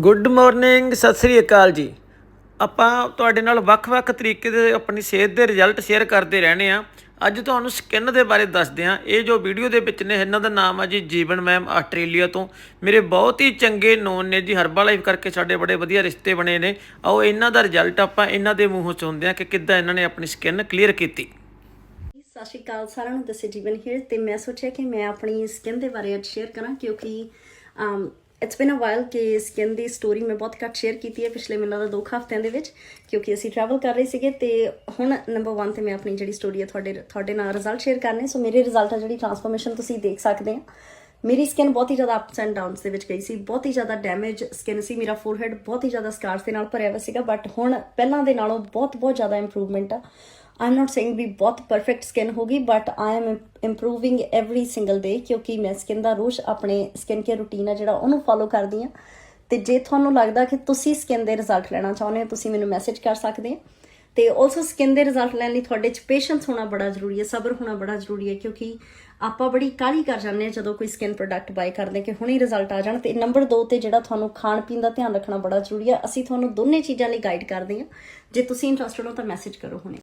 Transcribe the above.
Good morning Sat Sri ਅਕਾਲ ਜੀ। ਆਪਾਂ ਤੁਹਾਡੇ ਨਾਲ ਵੱਖ-ਵੱਖ ਤਰੀਕੇ ਦੇ ਆਪਣੀ ਸਿਹਤ ਦੇ ਰਿਜ਼ਲਟ ਸ਼ੇਅਰ ਕਰਦੇ ਰਹਿੰਦੇ ਆ ਅੱਜ ਤੁਹਾਨੂੰ ਸਕਿਨ ਦੇ ਬਾਰੇ ਦੱਸਦੇ ਆ ਇਹ ਜੋ ਵੀਡੀਓ ਦੇ ਵਿੱਚ ਨੇ, ਇਹਨਾਂ ਦਾ ਨਾਮ ਆ ਜੀ ਜੀਵਨ ਮੈਮ ਆਸਟ੍ਰੇਲੀਆ ਤੋਂ। ਮੇਰੇ ਬਹੁਤ ਹੀ ਚੰਗੇ ਨੋਨ ਨੇ ਜੀ ਹਰਬਾ ਲਾਈਫ ਕਰਕੇ ਸਾਡੇ ਬੜੇ ਵਧੀਆ ਰਿਸ਼ਤੇ ਬਣੇ ਨੇ। ਆਓ ਇਹਨਾਂ ਦਾ ਰਿਜ਼ਲਟ ਆਪਾਂ ਇਹਨਾਂ ਦੇ ਮੂੰਹੋਂ ਸੁਣਦੇ ਆ ਕਿ ਕਿੱਦਾਂ ਇਹਨਾਂ ਨੇ ਆਪਣੀ ਸਕਿਨ ਕਲੀਅਰ ਕੀਤੀ। ਸਤਿ ਸ਼੍ਰੀ ਅਕਾਲ ਸਾਰਿਆਂ ਨੂੰ, ਦੱਸੇ ਜੀਵਨ ਹੀਰ ਤੇ ਮੈਂ ਸੋਚਿਆ ਕਿ ਮੈਂ ਆਪਣੀ ਸਕਿਨ ਦੇ ਬਾਰੇ ਅੱਜ ਸ਼ੇਅਰ ਕਰਾਂ, ਕਿਉਂਕਿ ਇਟਸ ਬਿਨ ਅ ਵਾਈਲ ਕਿ ਸਕਿਨ ਦੀ ਸਟੋਰੀ ਮੈਂ ਬਹੁਤ ਘੱਟ ਸ਼ੇਅਰ ਕੀਤੀ ਹੈ ਪਿਛਲੇ ਮੈਨੂੰ ਲੱਗਦਾ 2 ਹਫ਼ਤਿਆਂ ਦੇ ਵਿੱਚ, ਕਿਉਂਕਿ ਅਸੀਂ ਟਰੈਵਲ ਕਰ ਰਹੇ ਸੀਗੇ ਤੇ ਹੁਣ ਨੰਬਰ 1 ਤੇ ਮੈਂ ਆਪਣੀ ਜਿਹੜੀ ਸਟੋਰੀ ਹੈ ਤੁਹਾਡੇ ਤੁਹਾਡੇ ਨਾਲ ਰਿਜ਼ਲਟ ਸ਼ੇਅਰ ਕਰਨੇ ਸੋ ਮੇਰੇ ਰਿਜ਼ਲਟ ਆ ਜਿਹੜੀ ਟਰਾਂਸਫਰਮੇਸ਼ਨ ਤੁਸੀਂ ਦੇਖ ਸਕਦੇ ਆ ਮੇਰੀ ਸਕਿਨ ਬਹੁਤ ਹੀ ਜ਼ਿਆਦਾ ਅਪਸ ਐਂਡ ਡਾਊਨਸ ਦੇ ਵਿੱਚ ਗਈ ਸੀ, ਬਹੁਤ ਹੀ ਜ਼ਿਆਦਾ ਡੈਮੇਜ ਸਕਿਨ ਸੀ, ਮੇਰਾ ਫੋਰਹੈਡ ਬਹੁਤ ਹੀ ਜ਼ਿਆਦਾ ਸਕਾਰਸ ਦੇ ਨਾਲ ਭਰਿਆ ਹੋਇਆ ਸੀਗਾ ਬਟ ਹੁਣ ਪਹਿਲਾਂ ਦੇ ਨਾਲੋਂ ਬਹੁਤ ਬਹੁਤ ਜ਼ਿਆਦਾ ਇੰਪਰੂਵਮੈਂਟ ਆ। ਆਮ ਨਾਟ ਸੇਇੰਗ ਵੀ ਬਹੁਤ ਪਰਫੈਕਟ ਸਕਿਨ ਹੋਗੀ but I am improving every single day ਕਿਉਂਕਿ ਮੈਂ ਸਕਿਨ ਦਾ ਰੋਜ਼ ਆਪਣੇ ਸਕਿਨ ਕੇਅਰ ਰੂਟੀਨ ਆ ਜਿਹੜਾ ਉਹਨੂੰ ਫੋਲੋ ਕਰਦੀ ਆ ਤੇ ਜੇ ਤੁਹਾਨੂੰ ਲੱਗਦਾ ਕਿ ਤੁਸੀਂ ਸਕਿਨ ਦੇ ਰਿਜ਼ਲਟ ਲੈਣਾ ਚਾਹੁੰਦੇ ਹੋ ਤੁਸੀਂ ਮੈਨੂੰ ਮੈਸੇਜ ਕਰ ਸਕਦੇ ਹੋ ਤੇ ਆਲਸੋ ਸਕਿਨ ਦੇ ਰਿਜ਼ਲਟ ਲੈਣ ਲਈ ਤੁਹਾਡੇ ਚ ਪੇਸ਼ੈਂਸ ਹੋਣਾ ਬੜਾ ਜ਼ਰੂਰੀ ਹੈ ਸਬਰ ਹੋਣਾ ਬੜਾ ਜ਼ਰੂਰੀ ਹੈ ਕਿਉਂਕਿ ਆਪਾਂ ਬੜੀ ਕਾਹਲੀ ਕਰ ਜਾਂਦੇ ਹਾਂ ਜਦੋਂ ਕੋਈ ਸਕਿਨ ਪ੍ਰੋਡਕਟ ਬਾਈ ਕਰਦੇ ਹਾਂ ਕਿ ਹੁਣੇ ਰਿਜ਼ਲਟ ਆ ਜਾਣ ਤੇ ਨੰਬਰ 2 ਤੇ ਜਿਹੜਾ ਤੁਹਾਨੂੰ ਖਾਣ ਪੀਣ ਦਾ ਧਿਆਨ ਰੱਖਣਾ ਬੜਾ ਜ਼ਰੂਰੀ ਹੈ ਅਸੀਂ ਤੁਹਾਨੂੰ ਦੋਨੇ ਚੀਜ਼ਾਂ ਲਈ ਗਾਈਡ ਕਰਦੇ ਹਾਂ ਜੇ ਤੁਸੀਂ ਇੰਟਰਸਟਡ ਹੋ ਤਾਂ ਮੈਸੇਜ ਕਰੋ ਹੁਣੇ